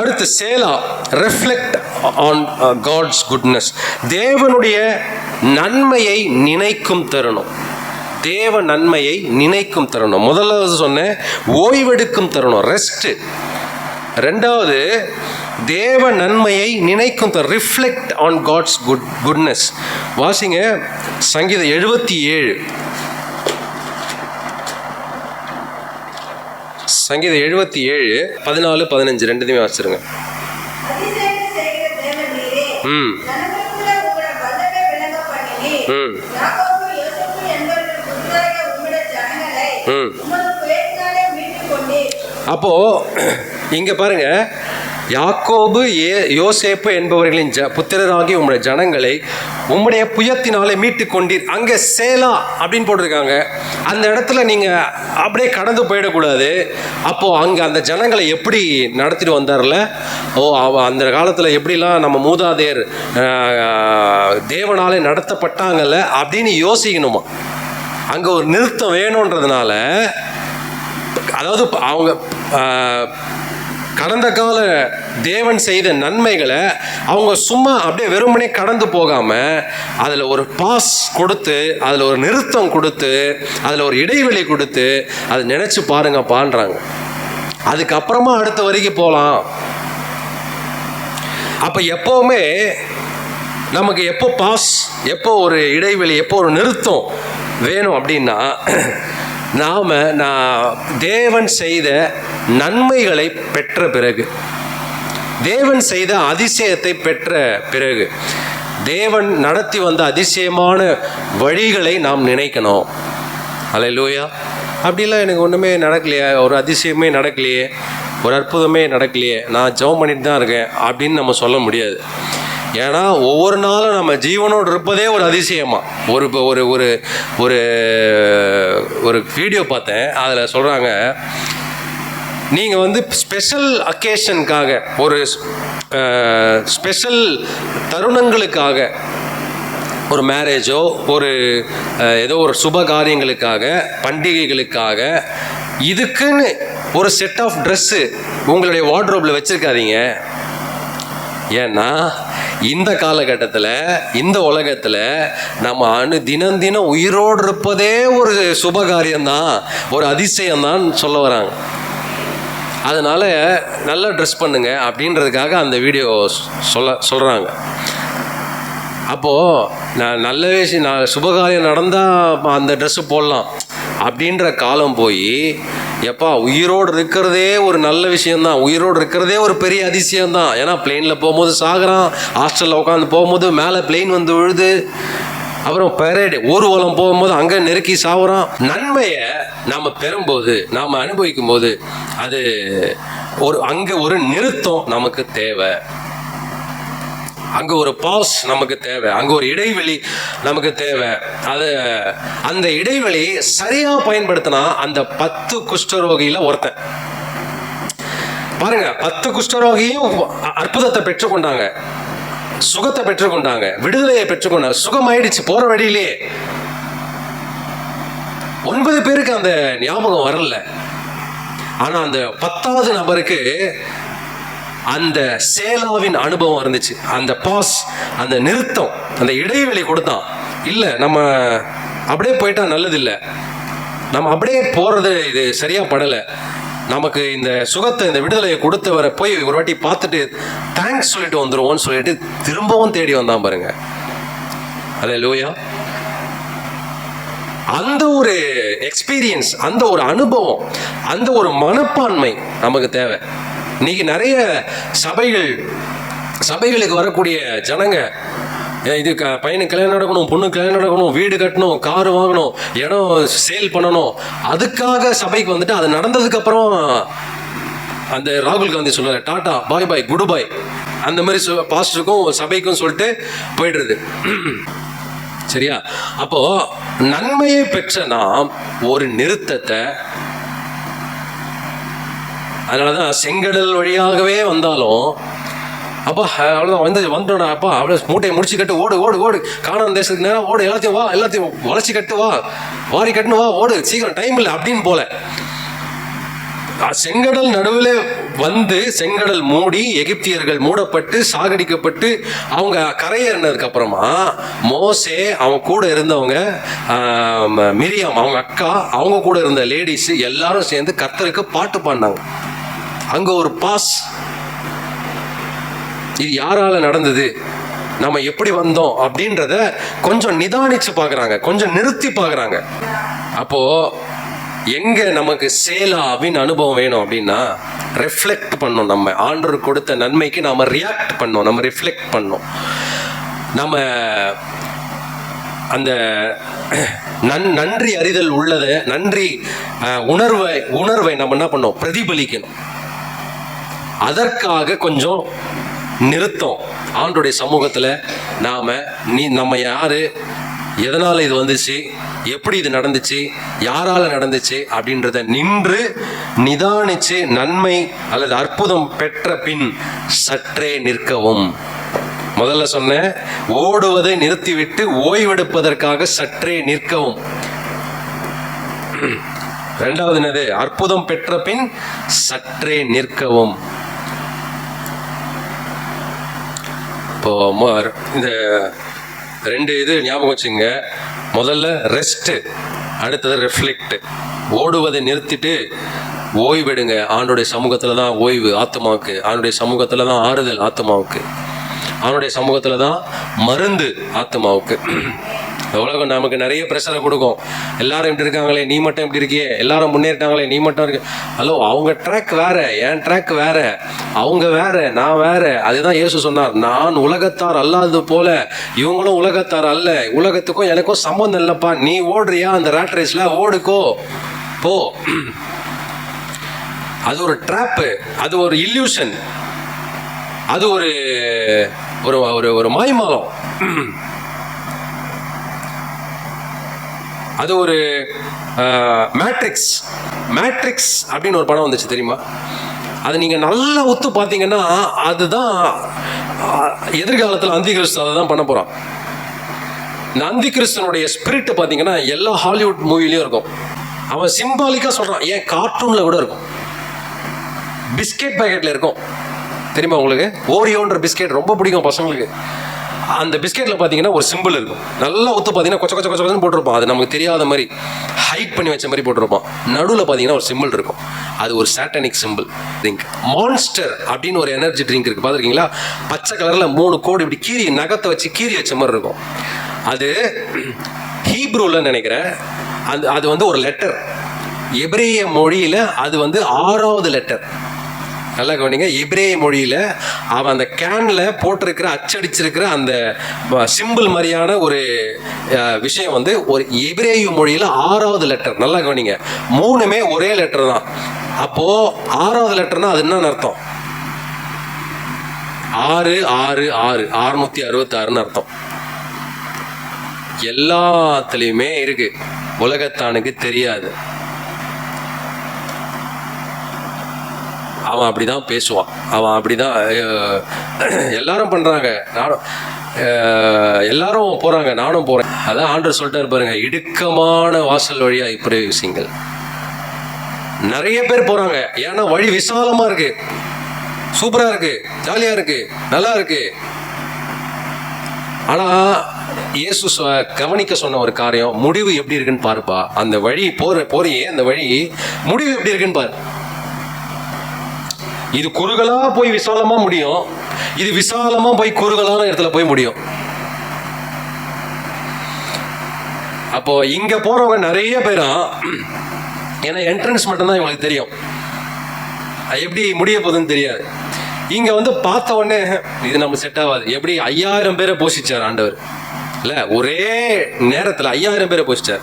அடுத்து சேலா. Reflect on God's goodness தேவனுடைய நன்மையை நினைக்கும் தருணம். தேவ நன்மையை நினைக்கும் தருணம். முதல்ல சொன்னேன் ஓய்வெடுக்கும் தருணம். ரெஸ்ட்டு ரெண்டாவது தேவ நன்மையை நினைக்கும் reflect on God's good goodness வாசிங்க சங்கீதம் எழுபத்தி ஏழு. சங்கீதம் எழுபத்தி ஏழு பதினாலு பதினஞ்சு ரெண்டுத்தையுமே வச்சிருங்க ம் ம். ம். அப்போது இங்கே இங்க பாருங்க. யாக்கோபு ஏ யோசேப்பு என்பவர்களின் ஜ புத்திரராகி உம்முடைய ஜனங்களை உம்முடைய புயத்தினாலே மீட்டு கொண்டீர். அங்கே சேலா அப்படின்னு போட்டிருக்காங்க. அந்த இடத்துல நீங்கள் அப்படியே கடந்து போயிடக்கூடாது. அப்போது அங்கே அந்த ஜனங்களை எப்படி நடத்திட்டு வந்தார்ல? ஓ அவ- அந்த காலத்தில் எப்படிலாம் நம்ம மூதாதையர் தேவனாலே நடத்தப்பட்டாங்கல்ல அப்படின்னு யோசிக்கணுமா? அங்கே ஒரு நிறுத்தம் வேணுன்றதுனால அதாவது அவங்க கடந்த கால தேவன் செய்த நன்மைகளை அவங்க சும்மா அப்படியே வெறுமனே கடந்து போகாமல் அதில் ஒரு பாஸ் கொடுத்து அதில் ஒரு நிறுத்தம் கொடுத்து அதில் ஒரு இடைவெளி கொடுத்து அதை நினச்சி பாருங்கப்பான்றாங்க. அதுக்கப்புறமா அடுத்த வரைக்கும் போகலாம் அப்போ எப்போவுமே நமக்கு எப்போ பாஸ் எப்போ ஒரு இடைவெளி எப்போ ஒரு நிறுத்தம் வேணும் அப்படின்னா நாம் நான் தேவன் செய்த நன்மைகளை பெற்ற பிறகு தேவன் செய்த அதிசயத்தை பெற்ற பிறகு தேவன் நடத்தி வந்த அதிசயமான வழிகளை நாம் நினைக்கணும். அலை லூயா அப்படிலாம் எனக்கு ஒன்றுமே நடக்கலையே ஒரு அதிசயமே நடக்கலையே ஒரு அற்புதமே நடக்கலையே நான் ஜெபம் பண்ணிட்டு தான் இருக்கேன் அப்படின்னு நம்ம சொல்ல முடியாது. ஏன்னா ஒவ்வொரு நாளும் நம்ம ஜீவனோடு இருப்பதே ஒரு அதிசயமா. ஒரு இப்போ ஒரு ஒரு ஒரு ஒரு வீடியோ பார்த்தேன். அதில் சொல்கிறாங்க நீங்கள் வந்து ஸ்பெஷல் அக்கேஷனுக்காக ஒரு ஸ்பெஷல் தருணங்களுக்காக ஒரு மேரேஜோ ஒரு ஏதோ ஒரு சுப காரியங்களுக்காக பண்டிகைகளுக்காக இதுக்குன்னு ஒரு செட் ஆஃப் ட்ரெஸ்ஸு உங்களுடைய வார்ட்ரோப்பில் வச்சுருக்காதீங்க. ஏன்னா இந்த காலகட்டத்தில் இந்த உலகத்தில் நம்ம அணு தினம் தினம் உயிரோடு இருப்பதே ஒரு சுபகாரியம்தான் ஒரு அதிசயம்தான் சொல்ல வராங்க. அதனால் நல்லா ட்ரெஸ் பண்ணுங்க அப்படின்றதுக்காக அந்த வீடியோ சொல்ல சொல்கிறாங்க அப்போது நான் நல்ல விஷயம் நான் சுபகாரியம் நடந்தால் அந்த ட்ரெஸ்ஸு போடலாம். அப்படின்ற காலம் போய் எப்பா உயிரோடு இருக்கிறதே ஒரு நல்ல விஷயந்தான் உயிரோடு இருக்கிறதே ஒரு பெரிய அதிசயம்தான். ஏன்னா பிளெயினில் போகும்போது சாகுறான் ஹாஸ்டலில் உட்காந்து போகும்போது மேலே பிளெயின் வந்து விழுது. அப்புறம் பெரேடு ஊர்வலம் போகும்போது அங்கே நெருக்கி சாவுறான் நன்மையை நாம் பெறும்போது நாம் அனுபவிக்கும் போது அது ஒரு அங்கே ஒரு நிறுத்தம் நமக்கு தேவை. அங்கே ஒரு பாஸ் நமக்கு தேவை. அங்கே ஒரு இடைவெளி நமக்கு தேவை. அது அந்த இடைவெளி சரியாக பயன்படுத்தினா அந்த பத்து குஷ்டரோகியில் ஒருத்தன். பாருங்க பத்து குஷ்டரோகியும் அற்புதத்தை பெற்றுக்கொண்டாங்க. சுகத்தை பெற்றுக்கொண்டாங்க. விடுதலையை பெற்றுக்கொண்டாங்க. சுகம் ஆயிடுச்சு போற வழியிலே. ஒன்பது பேருக்கு அந்த ஞாபகம் வரல. ஆனா அந்த பத்தாவது நபருக்கு அந்த சேலாவின் அனுபவம் இருந்துச்சு. அந்த பாஸ் அந்த நிறுத்தம் அந்த இடைவெளி கொடுத்தான். இல்லை நம்ம அப்படியே போயிட்டா நல்லதில்லை. நம்ம அப்படியே போகிறது இது சரியாக படலை. நமக்கு இந்த சுகத்தை இந்த விடுதலையை கொடுத்தவரை போய் ஒரு வாட்டி பார்த்துட்டு தேங்க்ஸ் சொல்லிட்டு வந்துடுவோம்னு சொல்லிட்டு திரும்பவும் தேடி வந்தான் பாருங்க. அதே லூயா அந்த ஒரு எக்ஸ்பீரியன்ஸ் அந்த ஒரு அனுபவம் அந்த ஒரு மனப்பான்மை நமக்கு தேவை. இன்னைக்கு நிறைய சபைகள் சபைகளுக்கு வரக்கூடிய ஜனங்க இது க பையனுக்கு கல்யாணம் நடக்கணும் பொண்ணுக்கு கல்யாணம் நடக்கணும் வீடு கட்டணும் கார் வாங்கணும் இடம் சேல் பண்ணணும். அதுக்காக சபைக்கு வந்துட்டு அது நடந்ததுக்கு அப்புறம் அந்த ராகுல் காந்தி சொல்லுவார் டாட்டா பாய் பாய் குடு பாய் அந்த மாதிரி பாஸ்டருக்கும் சபைக்கும் சொல்லிட்டு போயிடுறது. சரியா? அப்போ நன்மையை பெற்ற நாம் ஒரு நிறுத்தத்தை அதனாலதான் செங்கடல் வழியாகவே வந்தாலும் அப்பா அவ்வளோதான் வந்து வந்துடா அப்பா அப்படியே மூட்டையை முடிச்சு கட்டு ஓடு ஓடு ஓடு. காணாம தேசத்துக்கு நேரம் ஓடு எல்லாத்தையும் வா எல்லாத்தையும் வளைச்சி கட்டு வா. வாரி கட்டுன்னு வா ஓடு. சீக்கிரம் டைம் இல்லை அப்படின்னு போல. செங்கடல் நடுவில் வந்து செங்கடல் மூடி எகிப்தியர்கள் மூடப்பட்டு சாகடிக்கப்பட்டு அவங்க கரையேறினதுக்கு அப்புறமா மோசே அவங்க கூட இருந்தவங்க மிரியம் மிரியாம் அவங்க அக்கா அவங்க கூட இருந்த லேடிஸ் எல்லாரும் சேர்ந்து கர்த்தருக்கு பாட்டு பாடினாங்க. அங்க ஒரு பாஸ். இது யாரால நடந்தது? நம்ம எப்படி வந்தோம் அப்படின்றத கொஞ்சம் நிதானிச்சு பார்க்குறாங்க. கொஞ்சம் நிறுத்தி பார்க்குறாங்க. அப்போ எங்க நமக்கு சேலா அப்படின்னு அனுபவம் வேணும் அப்படின்னா ரெஃப்ளெக்ட் பண்ணோம் நம்ம. ஆண்டர் கொடுத்த நன்மைக்கு நாம ரியாக்ட் பண்ணோம் நம்ம ரிஃப்ளெக்ட் பண்ணோம் நம்ம அந்த நன் நன்றி அறிதல் உள்ளதை நன்றி உணர்வை உணர்வை நம்ம என்ன பண்ணோம் பிரதிபலிக்கணும். அதற்காக கொஞ்சம் நிறுத்தம். ஆண்டுடைய சமூகத்தில் நாம் நீ நம்ம யார்? எதனால் இது வந்துச்சு? எப்படி இது நடந்துச்சு? யாரால நடந்துச்சு? அப்படின்றத நின்று நிதானிச்சு நன்மை அல்லது அற்புதம் பெற்ற பின் சற்றே நிற்கவும். முதல்ல சொன்ன ஓடுவதை நிறுத்திவிட்டு ஓய்வெடுப்பதற்காக சற்றே நிற்கவும். ரெண்டாவது என்னது? அற்புதம் பெற்ற பின் சற்றே நிற்கவும். இப்போ இந்த ரெண்டு இது ஞாபகம் வச்சுங்க முதல்ல ரெஸ்ட்டு அடுத்தது ரெஃப்ளெக்ட் ஓடுவதை நிறுத்திட்டு ஓய்வெடுங்க. ஆண்டுடைய சமூகத்தில் தான் ஓய்வு ஆத்மாவுக்கு ஆண்டுடைய சமூகத்தில் தான் ஆறுதல் ஆத்மாவுக்கு அவனுடைய சமூகத்தில் தான் மருந்து ஆத்மாவுக்கு உலகம் நமக்கு நிறைய ப்ரெஷரை கொடுக்கும். எல்லாரும் இப்படி இருக்காங்களே நீ மட்டும் இப்படி இருக்கியே. எல்லாரும் முன்னேறிட்டாங்களே நீ மட்டும் இருக்கு. ஹலோ அவங்க ட்ராக் வேற என் ட்ராக் வேற. அவங்க வேற நான் வேற. அதுதான் இயேசு சொன்னார் நான் உலகத்தார் அல்லாதது போல இவங்களும் உலகத்தார் அல்ல. உலகத்துக்கும் எனக்கும் சம்பந்தம் இல்லைப்பா. நீ ஓடுறியா அந்த ரேட் ரேஸ்ல ஓடுக்கோ. போ. அது ஒரு ட்ராப்பு அது ஒரு இல்யூஷன் அது ஒரு ஒரு ஒரு ஒரு மாய்மாலம். அது ஒரு மேட்ரிக்ஸ் மேட்ரிக்ஸ் அப்படின்னு ஒரு படம் வந்துச்சு தெரியுமா? அது நீங்கள் நல்லா ஒத்து பார்த்தீங்கன்னா அதுதான் எதிர்காலத்தில் அந்தி கிறிஸ்து அதை தான் பண்ண போகிறான் இந்த அந்தி கிறிஸ்தனுடைய ஸ்பிரிட் பார்த்தீங்கன்னா எல்லா ஹாலிவுட் மூவிலையும் இருக்கும். அவன் சிம்பாலிக்காக சொல்கிறான் ஏன்? கார்ட்டூனில் கூட இருக்கும். பிஸ்கெட் பேக்கெட்டில் இருக்கும். தெரியுமா உங்களுக்கு? ஓரியோன்ற பிஸ்கெட் ரொம்ப பிடிக்கும் பசங்களுக்கு. அந்த பிஸ்கெட்டில் பார்த்தீங்கன்னா ஒரு சிம்பிள் இருக்கும். நல்லா ஒத்து பார்த்தீங்கன்னா கொச்ச கொச்ச கொச்ச கொச்சன்னு போட்டிருப்போம் அது நமக்கு தெரியாத மாதிரி ஹைட் பண்ணி வச்ச மாதிரி போட்டிருப்போம் நடுவில் பார்த்தீங்கன்னா ஒரு சிம்பிள் இருக்கும். அது ஒரு சாட்டனிக் சிம்பிள் ட்ரிங்க் மான்ஸ்டர் அப்படின்னு ஒரு எனர்ஜி ட்ரிங்க் இருக்குது பார்த்துருக்கீங்களா பச்சை கலரில் மூணு கோடு இப்படி கீரி நகத்தை வச்சு கீரி வச்ச மாதிரி இருக்கும். அது ஹீப்ரூவில் நினைக்கிறேன். அது அது வந்து ஒரு லெட்டர் எபிரேய மொழியில் அது வந்து ஆறாவது லெட்டர் நல்லா கவனிங்க. இப்ரேய மொழியில் அவன் அந்த கேனில் போட்டிருக்கிற அச்சடிச்சிருக்கிற அந்த சிம்பிள் மாதிரியான ஒரு விஷயம் வந்து ஒரு இப்ரேய மொழியில் ஆறாவது லெட்டர் நல்லா கவனிங்க. மூணுமே ஒரே லெட்டர் தான். அப்போது ஆறாவது லெட்டர்னா அது என்னன்னு அர்த்தம்? ஆறு ஆறு ஆறு. அறுநூத்தி அறுபத்தாறுன்னு அர்த்தம். எல்லாத்துலேயுமே இருக்கு. உலகத்தானுக்கு தெரியாது. அவன் அப்படிதான் பேசுவான். அவன் அப்படிதான் தான் எல்லாரும் பண்ணுறாங்க நானும் எல்லாரும் போகிறாங்க நானும் போகிறேன் அதான் ஆண்டர் சொல்லிட்டாரு பாருங்கள் இடுக்கமான வாசல் வழியா பிரவேசிங்கள் நிறைய பேர் போகிறாங்க ஏன்னா வழி விசாலமாக இருக்கு. சூப்பராக இருக்கு. ஜாலியாக இருக்கு. நல்லா இருக்கு. ஆனால் இயேசு கவனிக்க சொன்ன ஒரு காரியம் முடிவு எப்படி இருக்குன்னு பாருப்பா. அந்த வழி போற போறியே அந்த வழி முடிவு எப்படி இருக்குன்னு பாரு. இது குறுகலா போய் விசாலமா முடியும். இது விசாலமா போய் குறுகலான இடத்துல போய் முடியும். அப்போ இங்க போறவங்க நிறைய பேரா ஏன்னா என்ட்ரன்ஸ் மட்டும்தான் இவங்களுக்கு தெரியும். அது எப்படி முடிய போகுதுன்னு தெரியாது. இங்க வந்து பார்த்த உடனே இது நம்ம செட் ஆகாது. எப்படி ஐயாயிரம் பேரை போஷிச்சார் ஆண்டவர். இல்லை ஒரே நேரத்தில் ஐயாயிரம் பேரை போஷிச்சார்.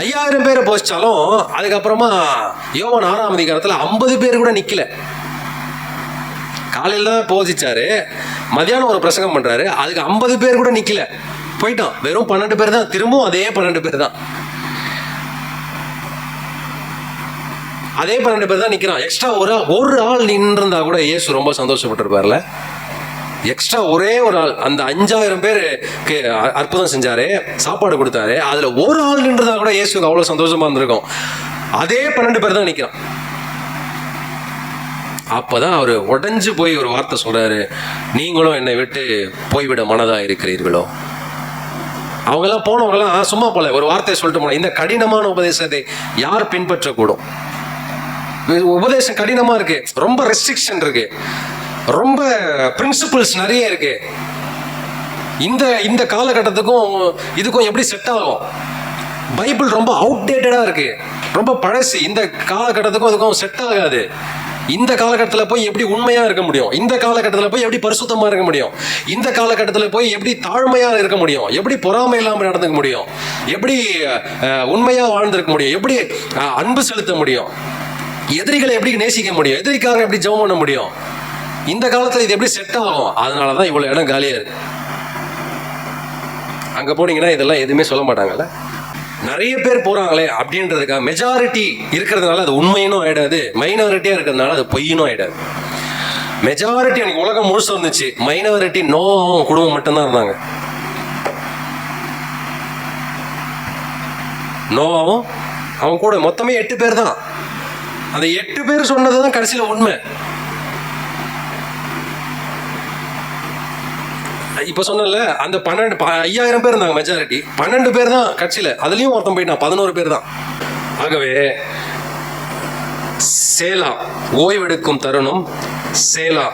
ஐயாயிரம் பேரை போஷிச்சாலும் அதுக்கப்புறமா யோவன் ஆறாம் அதிகாரத்தில் ஐம்பது பேர் கூட நிற்கல காலையில் தான் போதிச்சாரு மதியானம் ஒரு பிரசங்கம் பண்ணுறாரு அதுக்கு ஐம்பது பேர் கூட நிற்கல போயிட்டான். வெறும் பன்னெண்டு பேர் தான். திரும்பவும் அதே பன்னெண்டு பேர் தான். அதே பன்னெண்டு பேர் தான் நிற்கிறான் எக்ஸ்ட்ரா ஒரு ஒரு ஆள் நின்றிருந்தா கூட இயேசு ரொம்ப சந்தோஷப்பட்டிருப்பார்ல. எக்ஸ்ட்ரா ஒரே ஒரு ஆள். அந்த அஞ்சாயிரம் பேருக்கு அ- அற்புதம் செஞ்சாரு சாப்பாடு கொடுத்தாரு. அதுல ஒரு ஆள் நின்றதா கூட இயேசுக்கு அவ்வளவு சந்தோஷமா இருந்திருக்கும். அதே பன்னெண்டு பேர் தான் நிக்கிறான். அப்பதான் அவர் உடஞ்சு போய் ஒரு வார்த்தை சொல்றாரு நீங்களும் என்னை விட்டு போய்விட மனதா இருக்கிறீர்களோ? அவங்கெல்லாம் போனவங்கலாம் சும்மா போல. ஒரு வார்த்தையை சொல்லிட்டு போன இந்த கடினமான உபதேசத்தை யார் பின்பற்றக்கூடும்? உபதேசம் கடினமா இருக்கு. ரொம்ப ரெஸ்ட்ரிக்ஷன் இருக்கு. ரொம்ப பிரின்சிபிள்ஸ் நிறைய இருக்கு. இந்த இந்த காலகட்டத்துக்கும் இதுக்கும் எப்படி செட் ஆகும்? பைபிள் ரொம்ப அவுடேட்டடாக இருக்கு. ரொம்ப பழசு. இந்த காலகட்டத்துக்கும் அதுக்கும் செட் ஆகாது. இந்த காலகட்டத்தில் போய் எப்படி உண்மையாக இருக்க முடியும்? இந்த காலகட்டத்தில் போய் எப்படி பரிசுத்தமாக இருக்க முடியும்? இந்த காலகட்டத்தில் போய் எப்படி தாழ்மையாக இருக்க முடியும்? எப்படி பொறாமை இல்லாமல் நடந்துக்க முடியும்? எப்படி உண்மையாக வாழ்ந்திருக்க முடியும்? எப்படி அன்பு செலுத்த முடியும்? எதிரிகளை எப்படி நேசிக்க முடியும்? எதிரிக்காக எப்படி ஜெபம் பண்ண முடியும்? இந்த காலத்தில் இது எப்படி செட் ஆகும்? அதனால தான் இவ்வளோ இடம் காலியாக இருக்கு. அங்கே போனீங்கன்னா இதெல்லாம் எதுவுமே சொல்ல மாட்டாங்கல்ல. நிறைய பேர் போகிறாங்களே அப்படின்றதுக்காக மெஜாரிட்டி இருக்கிறதுனால அது உண்மையினும் ஆகிடாது மைனாரிட்டியாக இருக்கிறதுனால அது பொய்யினும் ஆகிடாது மெஜாரிட்டி எனக்கு உலகம் முழுசு இருந்துச்சு. மைனாரிட்டி நோவும் குடும்பம் மட்டும்தான் இருந்தாங்க. நோவாவும் அவன் கூட மொத்தமே எட்டு பேர் தான். அந்த எட்டு பேர் சொன்னது தான் கடைசியில் உண்மை. இப்போ சொன்னல அந்த பன்னெண்டு ப- ஐயாயிரம் பேர் இருந்தாங்க மெஜாரிட்டி பன்னெண்டு பேர் தான் கட்சியில். அதுலேயும் ஒருத்தன் போயிட்டான் பதினோரு பேர் தான். ஆகவே சேலா ஓய்வெடுக்கும் தருணம் சேலா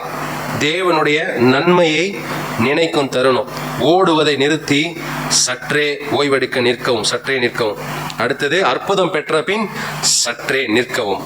தேவனுடைய நன்மையை நினைக்கும் தருணம். ஓடுவதை நிறுத்தி சற்றே ஓய்வெடுக்க நிற்கவும் சற்றே நிற்கவும். அடுத்தது அற்புதம் பெற்ற பின் சற்றே நிற்கவும்.